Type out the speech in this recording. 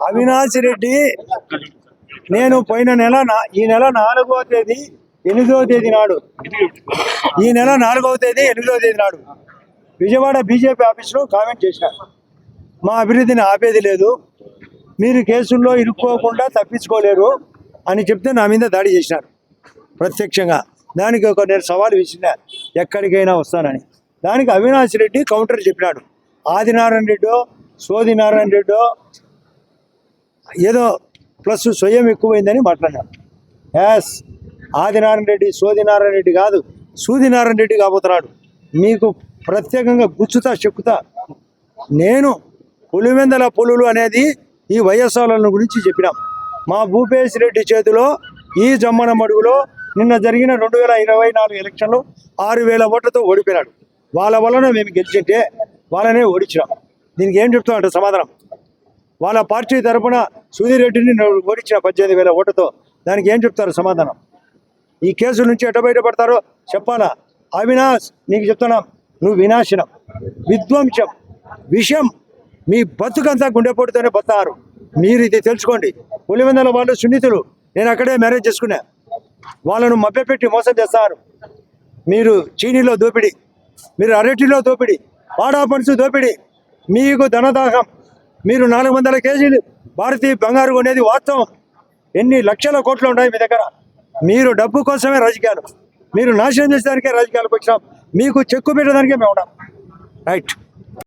అవినాష్ రెడ్డి నేను పోయిన నెల నా- ఈ నెల నాలుగవ తేదీ ఎనిమిదవ తేదీ నాడు. ఈ నెల నాలుగవ తేదీ ఎనిమిదవ తేదీ నాడు విజయవాడ బీజేపీ ఆఫీసులో కామెంట్ చేసిన మా అభివృద్ధిని ఆపేది లేదు. మీరు కేసుల్లో ఇరుక్కోకుండా తప్పించుకోలేరు అని చెప్తే నా మీద దాడి చేసినారు ప్రత్యక్షంగా. దానికి ఒక నేను సవాల్ విసిరిన ఎక్కడికైనా వస్తానని. దానికి అవినాష్ రెడ్డి కౌంటర్ చెప్పినాడు. ఆదినారాయణ రెడ్డో సోదినారాయణ రెడ్డో ఏదో ప్లస్ స్వయం ఎక్కువైందని మాట్లాడినాడు యాస్ ఆదినారాయణ రెడ్డి సోదినారాయణ రెడ్డి కాదు సూదినారాయణ రెడ్డి కాబోతున్నాడు. మీకు ప్రత్యేకంగా గుచ్చుతా చెక్కుతా. నేను పులివెందల పులులు అనేది ఈ వైఎస్ఆర్లను గురించి చెప్పినాం. మా భూపేష్ రెడ్డి చేతిలో ఈ జమ్మన మడుగులో నిన్న జరిగిన రెండు వేల ఇరవై నాలుగు ఎలక్షన్లో ఆరు వేల ఓట్లతో ఓడిపోయినాడు. వాళ్ళ వలన మేము గెలిచింటే వాళ్ళనే ఓడించినాం. దీనికి ఏం చెప్తామంటే సమాధానం. వాళ్ళ పార్టీ తరపున సుధీర్ రెడ్డిని ఓడించిన పద్దెనిమిది వేల ఓటుతో దానికి ఏం చెప్తారు సమాధానం? ఈ కేసు నుంచి ఎట బయటపడతారో చెప్పాలా? అవినాష్ నీకు చెప్తున్నాం నువ్వు వినాశనం విధ్వంసం విషయం మీ బతుకంతా గుండెపోటుతోనే బతారు మీరు ఇది తెలుసుకోండి. పులివెందల వాళ్ళు సున్నితులు. నేను అక్కడే మ్యారేజ్ చేసుకున్నా. వాళ్ళను మభ్యపెట్టి మోసం చేస్తారు. మీరు చీనీలో దోపిడీ. మీరు అరటిలో దోపిడీ. వాడా పనుసు దోపిడీ. మీకు ధనదాహం. మీరు నాలుగు వందల కేజీలు భారతీయ బంగారు కొనేది వాస్తవం. ఎన్ని లక్షల కోట్లు ఉన్నాయి మీ దగ్గర? మీరు డబ్బు కోసమే రాజకీయాలు. మీరు నాశనం చేసేదానికే రాజకీయాలకు వచ్చినాం. మీకు చెక్కు పెట్టడానికే మేము ఉన్నాం రైట్.